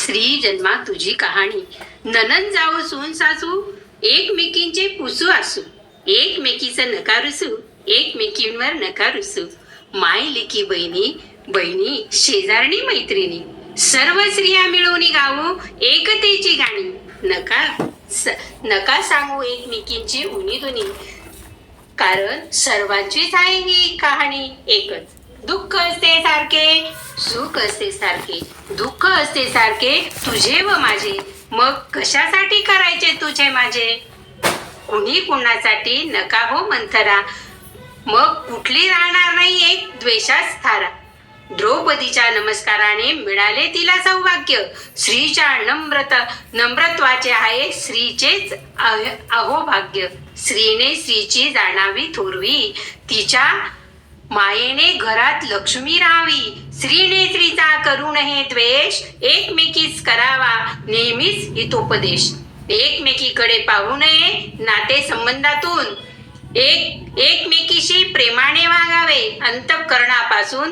स्त्री जन्मा तुझी कहाणी. ननन जाऊ सून सासू एकमेकींचे पुसू असू एकमेकीचं नकारुसू एकमेकींवर नकारुसू. माय लिखी बहिणी बहिणी शेजारणी मैत्रिणी. सर्व स्त्रिया मिळून गाऊ एकतेची गाणी. नका स- नका सांगू एकमेकींची उनी दुनी कारण सर्वांचीच आहे ही कहाणी एकच. दुःख असते सारखे. सुख असते सारखे. दुःख असते सारखे. तुझे व माझे. मग कशासाठी करायचे तुझे माझे? कुणी कुणासाठी नका हो मंथरा. मग कुठली राहणार नाही एक द्वेषास थारा द्रौपदीच्या नमस्काराने मिळाले तिला सौभाग्य. स्त्रीच्या नम्रत नम्रत्वाचे आहे स्त्रीचेच अहोभाग्य. स्त्रीने स्त्रीची जाणावी थोरवी. तिच्या मायेने घरात लक्ष्मी राहावी. स्त्रीने स्त्रीचा करू नये द्वेष एकमेकीच करावा. नेहमीच हितोपदेश. एकमेकीकडे पाहू नये नाते संबंधातून एक एकमेकीशी प्रेमाने वागावे. अंतकरणापासून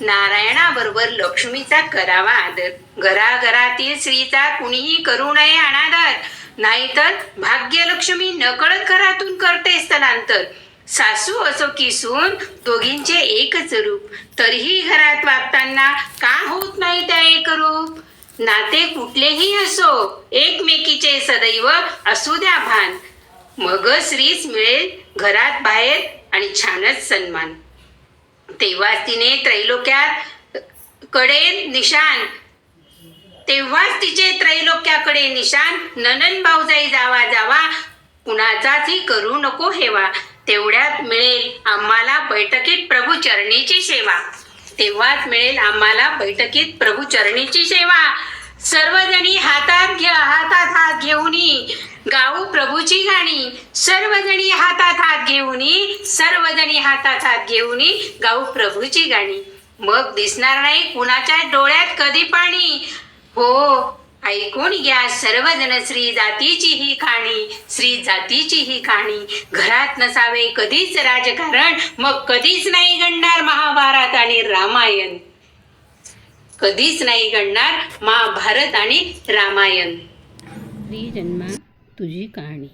नारायणाबरोबर लक्ष्मीचा करावा आदर. घराघरातील स्त्रीचा कुणीही करू नये अनादर. नाहीतर भाग्यलक्ष्मी नकळत घरातून करते स्थलांतर. सासू असो की सून दोघींचे एकच रूप. तरीही घरात वागताना का होत नाही त्या एक रूप नाते कुठलेही असो एकमेकीचे सदैव असू द्या भान. मग श्रीच मिळेल घरात बाहेर आणि छानच सन्मान. तेव्हाच तिने त्रैलोक्यात कडे निशान. तेव्हाच तिचे त्रैलोक्याकडे निशान. ननन भाऊजाई जावा जावा कुणाचाही करू नको हेवा. तेवढ्यात मिळेल आम्हाला बैठकीत प्रभू चरणीची सेवा. तेव्हाच मिळेल आम्हाला बैठकीत प्रभू चरणीची सेवा. सर्वजणी हातात घ्या हातात हात घेऊन. गाऊ प्रभूची गाणी. सर्वजणी हातात हात घेऊन सर्वजणी हातात हात घेऊन गाऊ प्रभूची गाणी. मग दिसणार नाही कुणाच्या डोळ्यात कधी पाणी. हो ऐकून घ्या सर्वजण श्री जातीची ही खाणी. श्री जातीची ही खाणी. घरात नसावे कधीच राजकारण मग कधीच नाही घडणार महाभारत आणि रामायण. कधीच नाही घडणार महाभारत आणि रामायण. श्री जन्मा तुझी कहाणी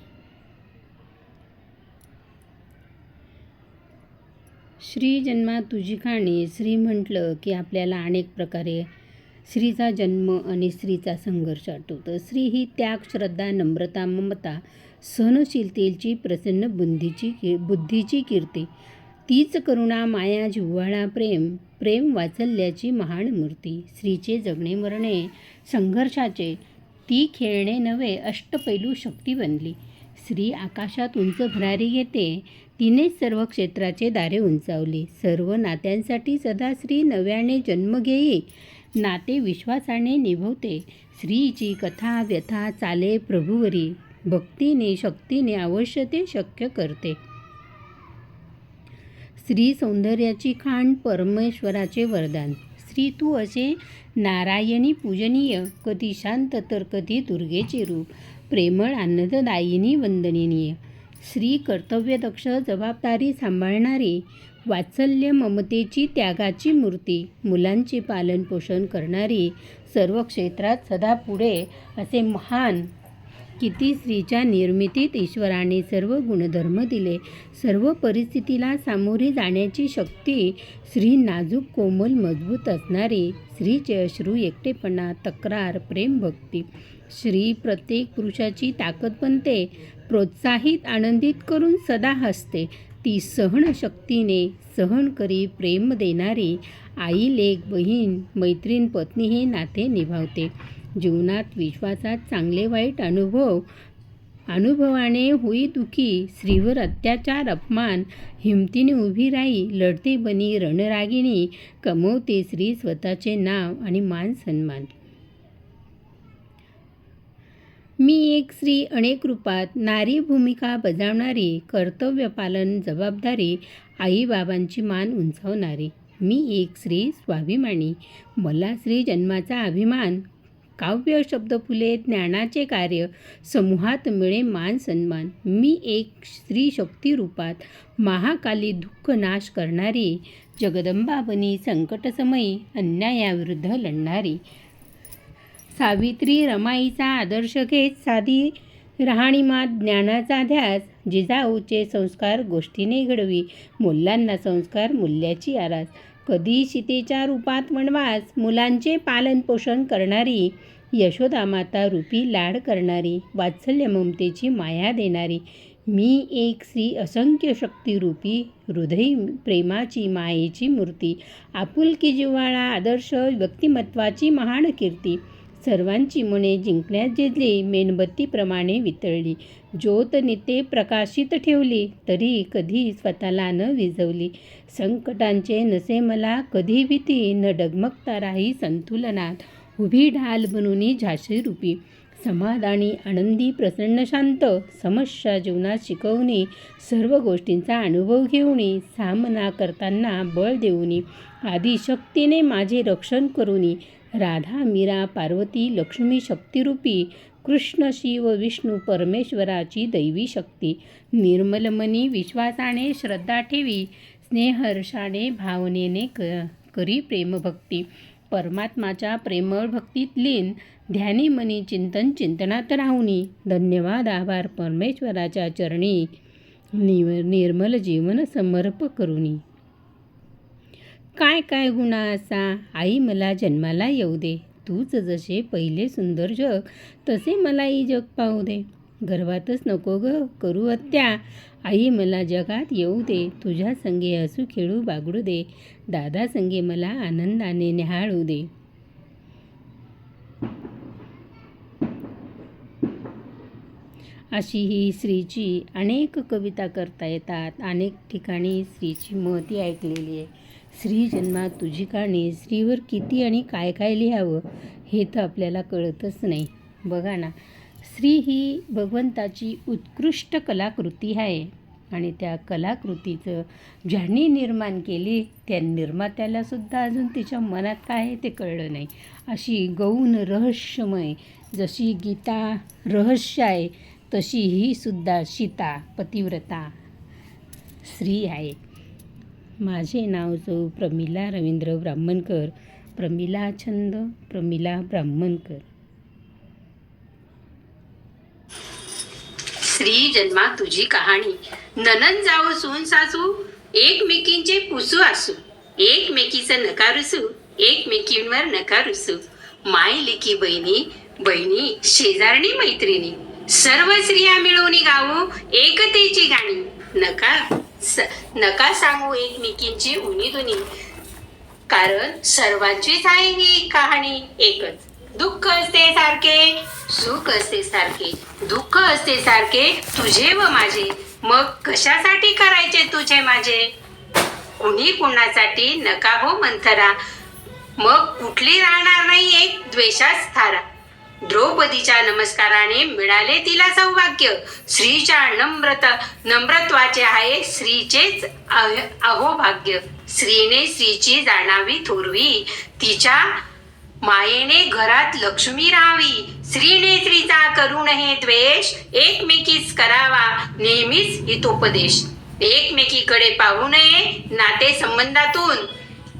श्री जन्मा तुझी कहाणी श्री म्हटलं की आपल्याला अनेक प्रकारे स्त्रीचा जन्म आणि स्त्रीचा संघर्ष आठवतं. स्त्री ही त्याग श्रद्धा नम्रता ममता सहनशीलतेची प्रसन्न बुद्धीची की बुद्धीची कीर्ती तीच करुणा माया जिव्हाळा प्रेम प्रेम वाचल्याची महान मूर्ती. स्त्रीचे जगणे मरणे संघर्षाचे ती खेळणे नव्हे अष्टपैलू शक्ती बनली. स्त्री आकाशात उंच भरारी घेते तिनेच सर्व क्षेत्राचे दारे उंचावली. सर्व नात्यांसाठी सदा स्त्री नव्याने जन्म घेई. नाते विश्वासाने निभवते. स्त्रीची कथा व्यथा चाले प्रभुवरी. भक्तीने शक्तीने अवश्य ते शक्य करते. स्त्री सौंदर्याची खाण परमेश्वराचे वरदान. स्त्री तू असे नारायणी पूजनीय कधी शांत तर कधी दुर्गेचे रूप. प्रेमळ आनंददायिनी वंदनीय. स्त्री कर्तव्यदक्ष जबाबदारी सांभाळणारी वात्सल्य ममतेची त्यागाची मूर्ती मुलांचे पालनपोषण करणारी सर्व क्षेत्रात सदा पुढे असे महान किती स्त्रीच्या निर्मितीत ईश्वराने सर्व गुणधर्म दिले सर्व परिस्थितीला सामोरे जाण्याची शक्ती स्त्री नाजूक कोमल मजबूत असणारी स्त्रीचे अश्रू एकटेपणा तक्रार प्रेम भक्ती. श्री प्रत्येक पुरुषाची ताकद बनते प्रोत्साहित आनंदित करून सदा हसते. ती सहनशक्तीने सहन करी प्रेम देणारी आई लेख बहीण मैत्रीण पत्नी हे नाते निभावते. जीवनात विश्वासात चांगले वाईट अनुभव अनुभवाने होई दुखी स्त्रीवर अत्याचार अपमान हिमतीने उभी राही लढते बनी रणरागिणी कमवते स्त्री स्वतःचे नाव आणि मान सन्मान. मी एक स्त्री अनेक रूपात नारी भूमिका बजावणारी कर्तव्यपालन जबाबदारी आईबाबांची मान उंचावणारी. मी एक स्त्री स्वाभिमानी. मला स्त्री जन्माचा अभिमान काव्य शब्द फुले ज्ञानाचे कार्य समूहात मिळे मान सन्मान. मी एक स्त्री शक्ती रूपात महाकाली दुःख नाश करणारी जगदंबाबनी संकटसमयी अन्यायाविरुद्ध लढणारी. सावित्री रमाईचा आदर्श घेत साधी राहणीमात ज्ञानाचा ध्यास जिजाऊचे संस्कार गोष्टीने घडवी मुलांना संस्कार मूल्याची आरास. कधी सीतेच्या रूपात वनवास मुलांचे पालनपोषण करणारी यशोदा माता रूपी लाड करणारी वात्सल्य ममतेची माया देणारी मी एक श्री असंख्य शक्तिरूपी हृदय प्रेमाची मायेची मूर्ती आपुलकी जिव्हाळा आदर्श व्यक्तिमत्वाची महान कीर्ती सर्वांची मने जिंकण्यात जिजली मेणबत्तीप्रमाणे वितळली. ज्योत निते प्रकाशित ठेवली तरी कधी स्वतःला न विझवली. संकटांचे नसे मला कधी भीती न डगमगता राही संतुलनात उभी ढाल बनून झाशी रूपी. समाधानी आनंदी प्रसन्न शांत समस्या जीवनात शिकवणे सर्व गोष्टींचा अनुभव घेऊनी सामना करताना बळ देऊनी आदिशक्तीने माझे रक्षण करूनी राधा मीरा पार्वती लक्ष्मी शक्तिरूपी कृष्ण शिव विष्णू परमेश्वराची दैवी शक्ती. निर्मलमनी विश्वासाने श्रद्धा ठेवी स्नेहर्षाने भावनेने क करी प्रेमभक्ती. परमात्माच्या प्रेमळ भक्तीत लीन ध्यानी मनी चिंतन चिंतनात राहुनी. धन्यवाद आभार परमेश्वराच्या चरणी निव निर्मल जीवन समर्प करुनी. काय काय गुणा असा? आई मला जन्माला येऊ दे. तूच जसे पहिले सुंदर जग तसे मलाही जग पाहू दे. गर्वातच नको ग करू हत्या. आई मला जगात येऊ दे. तुझ्या संगे असू खेळू बागडू दे. दादा संगे मला आनंदाने निहाळू दे. अशी ही स्त्रीची अनेक कविता करता येतात. अनेक ठिकाणी स्त्रीची महती ऐकलेली आहे. स्त्री जन्मात तुझी काणी स्त्रीवर किती आणि काय काय लिहावं हे तर आपल्याला कळतच नाही. बघा ना स्त्री ही भगवंताची उत्कृष्ट कलाकृती आहे आणि त्या कलाकृतीचं ज्यांनी निर्माण केली त्या निर्मात्यालासुद्धा अजून तिच्या मनात काय आहे ते कळलं नाही. अशी गौण रहस्यमय जशी गीता रहस्य आहे तशी ही सुद्धा सीता पतिव्रता स्त्री आहे. माझे नाव जो प्रमिला रवींद्र ब्राह्मणकर प्रमिला छंद प्रमिला ब्राह्मणकर. स्त्री जन्मा तुझी कहाणी. ननन जावो सून सासू एकमेकींचे पुसू असू एकमेकीचं नकारुसू एकमेकींवर नकारुसू. माय लेकी बहिणी बहिणी शेजारणी मैत्रिणी. सर्व स्त्रिया मिळून गावो एकतेची गाणी. नका स- नका सांगू एकमेकींची उनी दुनी. कारण सर्वांचीच आहे ही कहाणी एकच. दुःख असते सारखे सुख असते सारखे. दुःख असते सारखे तुझे व माझे. मग कशासाठी करायचे तुझे माझे? कुणी कुणासाठी? नका हो मंथरा. मग कुठली राहणार नाही एक द्वेषास थारा. द्रौपदीच्या नमस्काराने मिळाले तिला सौभाग्य. स्त्रीच्या नम्रता नम्रत्वाचे आहे स्त्रीचेच अहो अहोभाग्य. स्त्रीने स्त्रीची जाणावी थोरवी. तिच्या मायेने घरात लक्ष्मी राहावी. श्रीने स्त्रीचा करू नये द्वेष एकमेकीच करावा. नेहमीच हितोपदेश. एकमेकीकडे पाहू नये नाते संबंधातून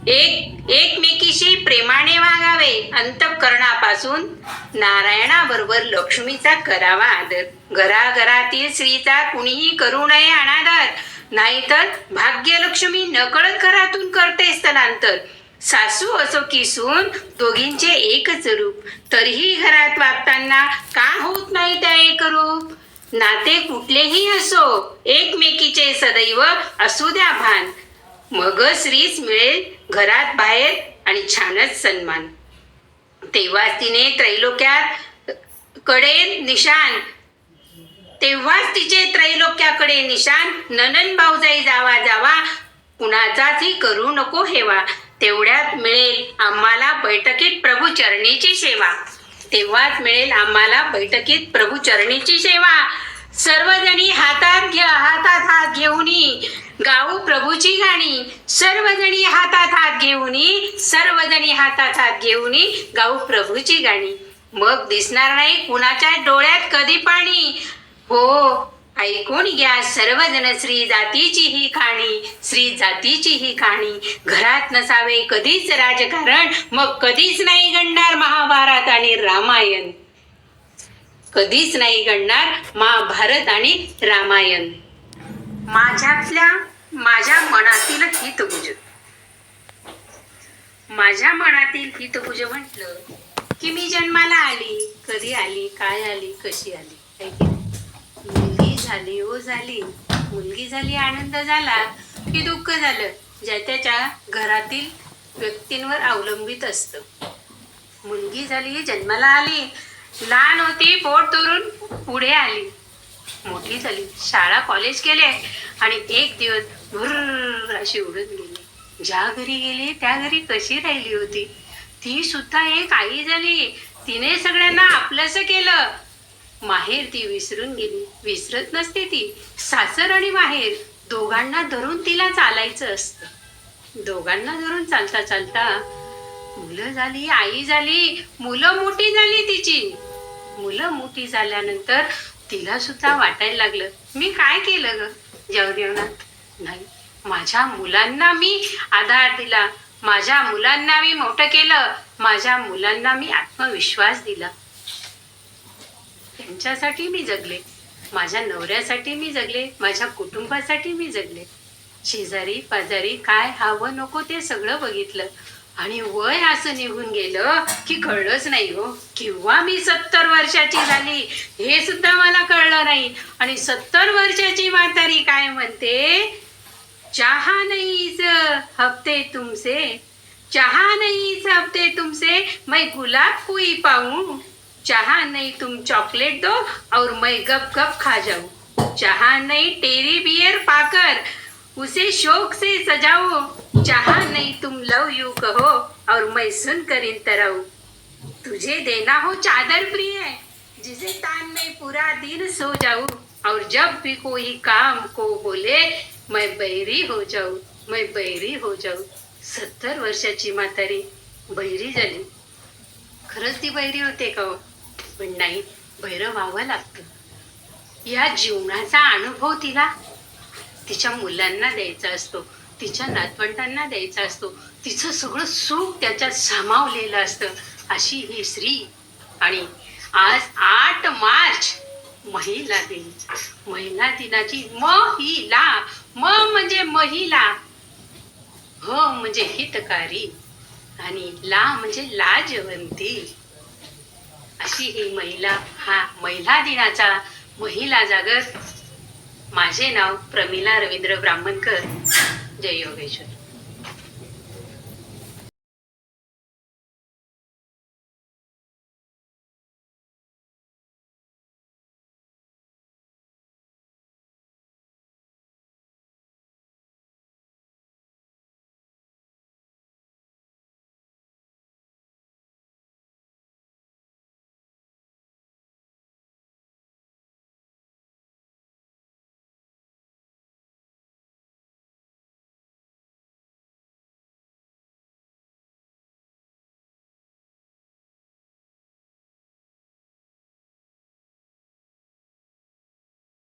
एक एकमेकीशी प्रेमाने वागावे. अंतःकरणापासून नारायणाबरोबर लक्ष्मीचा करावा आदर घराघरातील स्त्रीचा कुणीही करू नये अनादर. नाहीतर भाग्यलक्ष्मी नकळत घरातून करते स्थलांतर. सासू असो की सून दोघींचे एकच रूप. तरीही घरात वागताना का होत नाही त्या एक रूप नाते कुठलेही असो एकमेकीचे सदैव असू द्या भान. मग श्रीच मिळेल घरात बाहेर आणि छानच सन्मान. तेव्हाच तिने त्रैलोक्यात कडे निशान तेव्हाच तिचे त्रैलोक्याकडे निशान ननन भाऊजाई जावा जावा कुणाचाही करू नको हेवा. तेवढ्यात मिळेल आम्हाला बैठकीत प्रभू चरणीची सेवा. तेव्हाच मिळेल आम्हाला बैठकीत प्रभू चरणीची सेवा. सर्वजणी हातात घ्या हातात हात घेऊनी गाऊ प्रभूची गाणी. सर्वजणी हातात हात घेऊनी सर्वजणी हातात हात घेऊनी गाऊ प्रभूची गाणी. मग दिसणार नाही कुणाच्या डोळ्यात कधी पाणी. हो ऐकून घ्या सर्वजण श्री जातीची ही खाणी श्री जातीची ही खाणी. घरात नसावे कधीच राजकारण मग कधीच नाही गणणार महाभारत आणि आणि रामायण. कधीच नाही घडणार महाभारत आणि रामायण. माझ्यातल्या माझ्या मनातील हितगुज माझ्या मनातील हितगुज म्हटलं की मी जन्माला आली कधी आली काय आली कशी आली मुलगी झाली हो झाली. मुलगी झाली आनंद झाला की दुःख झालं ज्या त्याच्या घरातील व्यक्तींवर अवलंबित असतं. मुलगी झाली जन्माला आली. लहान होती पोट तोरून पुढे आली. मोठी झाली. शाळा कॉलेज केले आणि एक दिवस भुर्र अशी उडत गेली. ज्या घरी गेली त्या घरी कशी राहिली होती? ती सुद्धा एक आई झाली. तिने सगळ्यांना आपलंसं केलं. माहेर ती विसरून गेली. विसरत नसते ती. सासर आणि माहेर दोघांना धरून तिला चालायचं असतं. दोघांना धरून चालता चालता मुलं झाली आई झाली मुलं मोठी झाली तिची. मुलं मोठी झाल्यानंतर तिला सुद्धा वाटायला लागलं. मी काय केलं ग? जेवणात नाही माझ्या मुलांना मी आधार दिला. माझ्या मुलांना मी मोठं केलं. माझ्या मुलांना मी आत्मविश्वास दिला. त्यांच्यासाठी मी जगले. माझ्या नवऱ्यासाठी मी जगले. माझ्या कुटुंबासाठी मी जगले. शेजारी पाजारी काय हवं नको ते सगळं बघितलं. आणि वय असं निघून गेलं की कळलंच नाही हो. किंवा मी सत्तर वर्षाची झाली हे सुद्धा मला कळलं नाही. आणि सत्तर वर्षाची म्हातारी काय म्हणते? चहा नाहीच हफ्ते तुमसे चहा नाहीच हफ्ते तुमसे मैं गुलाब कोई पाऊ चहा नाही तुम चॉकलेट दो और मैं गप गप खा जाऊ. चहा नाही टेरी बियर पाकर. उसे शौक से सजाओ। चाहा नहीं तुम लव यू कहो और मैं सुन कर इंतराऊं। तुझे देना हो चादर प्रिय जिसे तान में पूरा दिन सो जाऊं। और जब भी कोई काम को बोले मैं बैरी हो जाऊ मैं बैरी हो जाऊ। सत्तर वर्षाची म्हातारी बैरी झाली। खरंच ती बैरी होते का हो? पण नाही भैरव व्हावं लागतं. या जीवनाचा अनुभव तिला तिच्या मुलांना द्यायचा असतो तिच्या नातवंडांना द्यायचा असतो तिचं सगळं सुख त्याच्यात सामावलेलं असतं. अशी ही स्त्री आणि आज आठ मार्च महिला दिन. महिला दिनाची महिला म म्हणजे महिला ह म्हणजे हितकारी आणि ला म्हणजे लाजवंती. अशी ही महिला हा महिला दिनाचा महिला जागर माझे नाव प्रमिला रवींद्र ब्राह्मणकर. जय योगेश्वर.